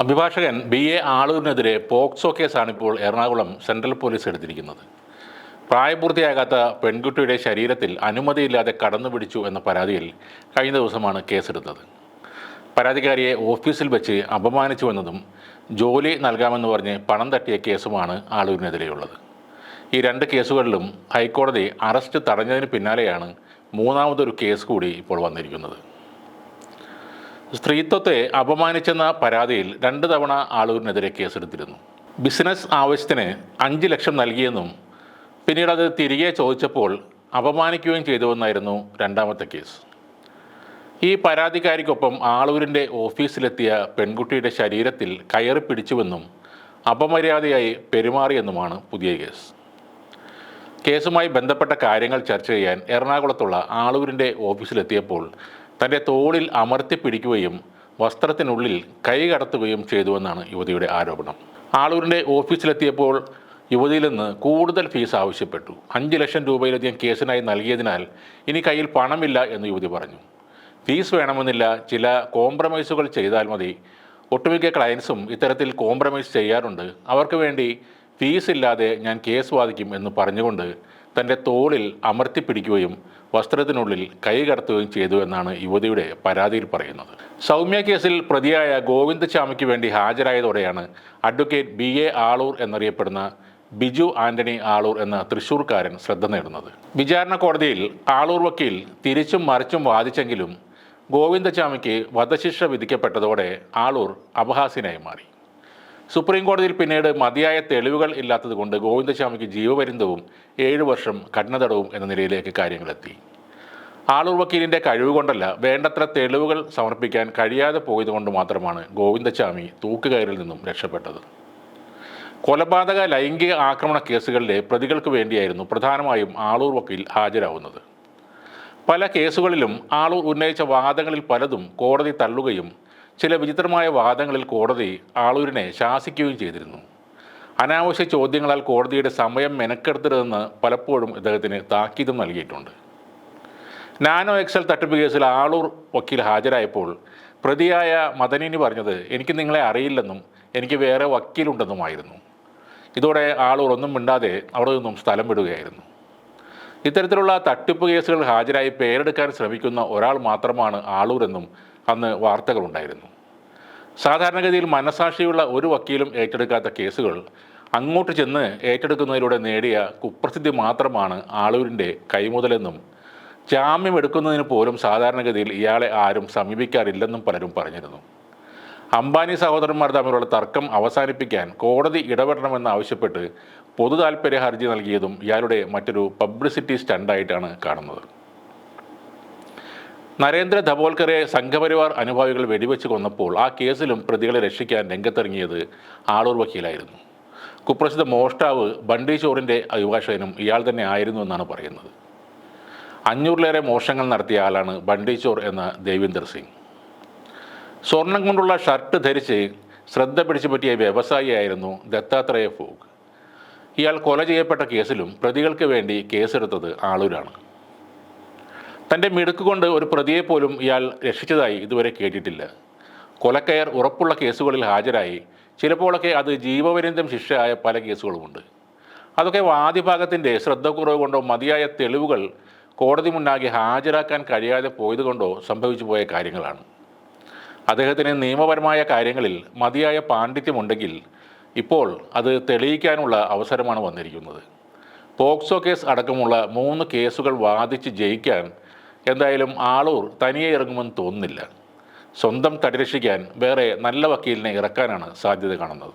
അഭിഭാഷകൻ B. A. ആളൂരിനെതിരെ POCSO കേസാണ് ഇപ്പോൾ എറണാകുളം സെൻട്രൽ പോലീസ് എടുത്തിരിക്കുന്നത്. പ്രായപൂർത്തിയാകാത്ത പെൺകുട്ടിയുടെ ശരീരത്തിൽ അനുമതിയില്ലാതെ കടന്നു പിടിച്ചു എന്ന പരാതിയിൽ കഴിഞ്ഞ ദിവസമാണ് കേസെടുത്തത്. പരാതിക്കാരിയെ ഓഫീസിൽ വെച്ച് അപമാനിച്ചുവെന്നതും ജോലി നൽകാമെന്ന് പറഞ്ഞ് പണം തട്ടിയ കേസുമാണ് ആളൂരിനെതിരെയുള്ളത്. ഈ രണ്ട് കേസുകളിലും ഹൈക്കോടതി അറസ്റ്റ് തടഞ്ഞതിന് പിന്നാലെയാണ് മൂന്നാമതൊരു കേസ് കൂടി ഇപ്പോൾ വന്നിരിക്കുന്നത്. സ്ത്രീത്വത്തെ അപമാനിച്ചെന്ന പരാതിയിൽ രണ്ട് തവണ ആളൂരിനെതിരെ കേസെടുത്തിരുന്നു. ബിസിനസ് ആവശ്യത്തിന് അഞ്ച് ലക്ഷം നൽകിയെന്നും പിന്നീട് അത് തിരികെ ചോദിച്ചപ്പോൾ അപമാനിക്കുകയും ചെയ്തുവെന്നായിരുന്നു രണ്ടാമത്തെ കേസ്. ഈ പരാതിക്കാരിക്കൊപ്പം ആളൂരിന്റെ ഓഫീസിലെത്തിയ പെൺകുട്ടിയുടെ ശരീരത്തിൽ കയറി പിടിച്ചുവെന്നും അപമര്യാദയായി പെരുമാറിയെന്നുമാണ് പുതിയ കേസ്. കേസുമായി ബന്ധപ്പെട്ട കാര്യങ്ങൾ ചർച്ച ചെയ്യാൻ എറണാകുളത്തുള്ള ആളൂരിന്റെ ഓഫീസിലെത്തിയപ്പോൾ തന്റെ തോളിൽ അമർത്തി പിടിക്കുകയും വസ്ത്രത്തിനുള്ളിൽ കൈ കടത്തുകയും ചെയ്തുവെന്നാണ് യുവതിയുടെ ആരോപണം. ആളൂരിന്റെ ഓഫീസിലെത്തിയപ്പോൾ യുവതിയിൽ നിന്ന് കൂടുതൽ ഫീസ് ആവശ്യപ്പെട്ടു. അഞ്ച് ലക്ഷം രൂപയിലധികം കേസിനായി നൽകിയതിനാൽ ഇനി കയ്യിൽ പണമില്ല എന്ന് യുവതി പറഞ്ഞു. ഫീസ് വേണമെന്നില്ല ചില കോംപ്രമൈസുകൾ ചെയ്താൽ മതി. ഒട്ടുമിക്ക ക്ലയൻസും ഇത്തരത്തിൽ കോംപ്രമൈസ് ചെയ്യാറുണ്ട്. അവർക്ക് വേണ്ടി ഫീസ് ഇല്ലാതെ ഞാൻ കേസ് വാദിക്കും എന്ന് പറഞ്ഞുകൊണ്ട് തന്റെ തോളിൽ അമർത്തിപ്പിടിക്കുകയും വസ്ത്രത്തിനുള്ളിൽ കൈ കടത്തുകയും ചെയ്തു എന്നാണ് യുവതിയുടെ പരാതിയിൽ പറയുന്നത്. സൗമ്യ കേസിൽ പ്രതിയായ ഗോവിന്ദ് ഗോവിന്ദചാമിക്ക് വേണ്ടി ഹാജരായതോടെയാണ് അഡ്വക്കേറ്റ് ബി എ ആളൂർ എന്നറിയപ്പെടുന്ന ബിജു ആന്റണി ആളൂർ എന്ന തൃശൂർക്കാരൻ ശ്രദ്ധ നേടുന്നത്. വിചാരണ കോടതിയിൽ ആളൂർ വക്കീൽ തിരിച്ചും മറിച്ചും വാദിച്ചെങ്കിലും ഗോവിന്ദചാമിക്ക് വധശിക്ഷ വിധിക്കപ്പെട്ടതോടെ ആളൂർ അപഹാസ്യനായി മാറി. സുപ്രീം കോടതിയിൽ പിന്നീട് മതിയായ തെളിവുകൾ ഇല്ലാത്തതുകൊണ്ട് ഗോവിന്ദസ്വാമിക്ക് ജീവപര്യന്തവും ഏഴു വർഷം കഠിനതടവും എന്ന നിലയിലേക്ക് കാര്യങ്ങളെത്തി. ആളൂർ വക്കീലിന്റെ കഴിവ് കൊണ്ടല്ല വേണ്ടത്ര തെളിവുകൾ സമർപ്പിക്കാൻ കഴിയാതെ പോയതുകൊണ്ട് മാത്രമാണ് ഗോവിന്ദസ്വാമി തൂക്കുകയറിൽ നിന്നും രക്ഷപ്പെട്ടത്. കൊലപാതക ലൈംഗിക ആക്രമണ കേസുകളിലെ പ്രതികൾക്ക് വേണ്ടിയായിരുന്നു പ്രധാനമായും ആളൂർ വക്കീൽ ഹാജരാവുന്നത്. പല കേസുകളിലും ആളൂർ ഉന്നയിച്ച വാദങ്ങളിൽ പലതും കോടതി തള്ളുകയും ചില വിചിത്രമായ വാദങ്ങളിൽ കോടതി ആളൂരിനെ ശാസിക്കുകയും ചെയ്തിരുന്നു. അനാവശ്യ ചോദ്യങ്ങളാൽ കോടതിയുടെ സമയം മെനക്കെടുത്തരുതെന്ന് പലപ്പോഴും ഇദ്ദേഹത്തിന് താക്കീതും നൽകിയിട്ടുണ്ട്. നാനോ എക്സൽ തട്ടിപ്പ് കേസിൽ ആളൂർ വക്കീൽ ഹാജരായപ്പോൾ പ്രതിയായ മദനിനി പറഞ്ഞത് എനിക്ക് നിങ്ങളെ അറിയില്ലെന്നും എനിക്ക് വേറെ വക്കീലുണ്ടെന്നുമായിരുന്നു. ഇതോടെ ആളൂർ ഒന്നും മിണ്ടാതെ അവിടെ നിന്നും സ്ഥലം വിടുകയായിരുന്നു. ഇത്തരത്തിലുള്ള തട്ടിപ്പ് കേസുകൾ ഹാജരായി പേരെടുക്കാൻ ശ്രമിക്കുന്ന ഒരാൾ മാത്രമാണ് ആളൂർ എന്നും അന്ന് വാർത്തകളുണ്ടായിരുന്നു. സാധാരണഗതിയിൽ മനസാക്ഷിയുള്ള ഒരു വക്കീലും ഏറ്റെടുക്കാത്ത കേസുകൾ അങ്ങോട്ട് ചെന്ന് ഏറ്റെടുക്കുന്നതിലൂടെ നേടിയ കുപ്രസിദ്ധി മാത്രമാണ് ആളൂരിന്റെ കൈമുതലെന്നും ജാമ്യം എടുക്കുന്നതിന് പോലും സാധാരണഗതിയിൽ ഇയാളെ ആരും സമീപിക്കാറില്ലെന്നും പലരും പറഞ്ഞിരുന്നു. അംബാനി സഹോദരന്മാർ തമ്മിലുള്ള തർക്കം അവസാനിപ്പിക്കാൻ കോടതി ഇടപെടണമെന്ന് ആവശ്യപ്പെട്ട് പൊതു താൽപ്പര്യ ഹർജി നൽകിയതും ഇയാളുടെ മറ്റൊരു പബ്ലിസിറ്റി സ്റ്റണ്ടായിട്ടാണ് കാണുന്നത്. നരേന്ദ്ര ധബോൽക്കറെ സംഘപരിവാർ അനുഭാവികൾ വെടിവെച്ച് കൊന്നപ്പോൾ ആ കേസിലും പ്രതികളെ രക്ഷിക്കാൻ രംഗത്തിറങ്ങിയത് ആളൂർ വക്കീലായിരുന്നു. കുപ്രസിദ്ധ മോഷ്ടാവ് ബണ്ടി ചോറിന്റെ അഭിഭാഷകനും ഇയാൾ തന്നെ ആയിരുന്നു എന്നാണ് പറയുന്നത്. അഞ്ഞൂറിലേറെ മോഷണങ്ങൾ നടത്തിയ ആളാണ് ബണ്ടി ചോർ എന്ന ദേവീന്ദർ സിംഗ്. സ്വർണം കൊണ്ടുള്ള ഷർട്ട് ധരിച്ച് ശ്രദ്ധ പിടിച്ചു പറ്റിയ വ്യവസായിയായിരുന്നു ദത്താത്രേയ ഫോഗ്. ഇയാൾ കൊല ചെയ്യപ്പെട്ട കേസിലും പ്രതികൾക്ക് വേണ്ടി കേസെടുത്തത് ആളൂരാണ്. തന്റെ മിടുക്ക് കൊണ്ട് ഒരു പ്രതിയെ പോലും ഇയാൾ രക്ഷിച്ചതായി ഇതുവരെ കേട്ടിട്ടില്ല. കൊലക്കയർ ഉറപ്പുള്ള കേസുകളിൽ ഹാജരായി. ചിലപ്പോഴൊക്കെ അത് ജീവപര്യന്തം ശിക്ഷയായ പല കേസുകളുമുണ്ട്. അതൊക്കെ വാദിഭാഗത്തിന്റെ ശ്രദ്ധക്കുറവ് കൊണ്ടോ മതിയായ തെളിവുകൾ കോടതി മുന്നാകെ ഹാജരാക്കാൻ കഴിയാതെ പോയതുകൊണ്ടോ സംഭവിച്ചു പോയ കാര്യങ്ങളാണ്. അദ്ദേഹത്തിന് നിയമപരമായ കാര്യങ്ങളിൽ മതിയായ പാണ്ഡിത്യമുണ്ടെങ്കിൽ ഇപ്പോൾ അത് തെളിയിക്കാനുള്ള അവസരമാണ് വന്നിരിക്കുന്നത്. പോക്സോ കേസ് അടക്കമുള്ള മൂന്ന് കേസുകൾ വാദിച്ച് ജയിക്കാൻ എന്തായാലും ആളൂർ തനിയെ ഇറങ്ങുമെന്ന് തോന്നുന്നില്ല. സ്വന്തം തടിരക്ഷിക്കാൻ വേറെ നല്ല വക്കീലിനെ ഇറക്കാനാണ് സാധ്യത കാണുന്നത്.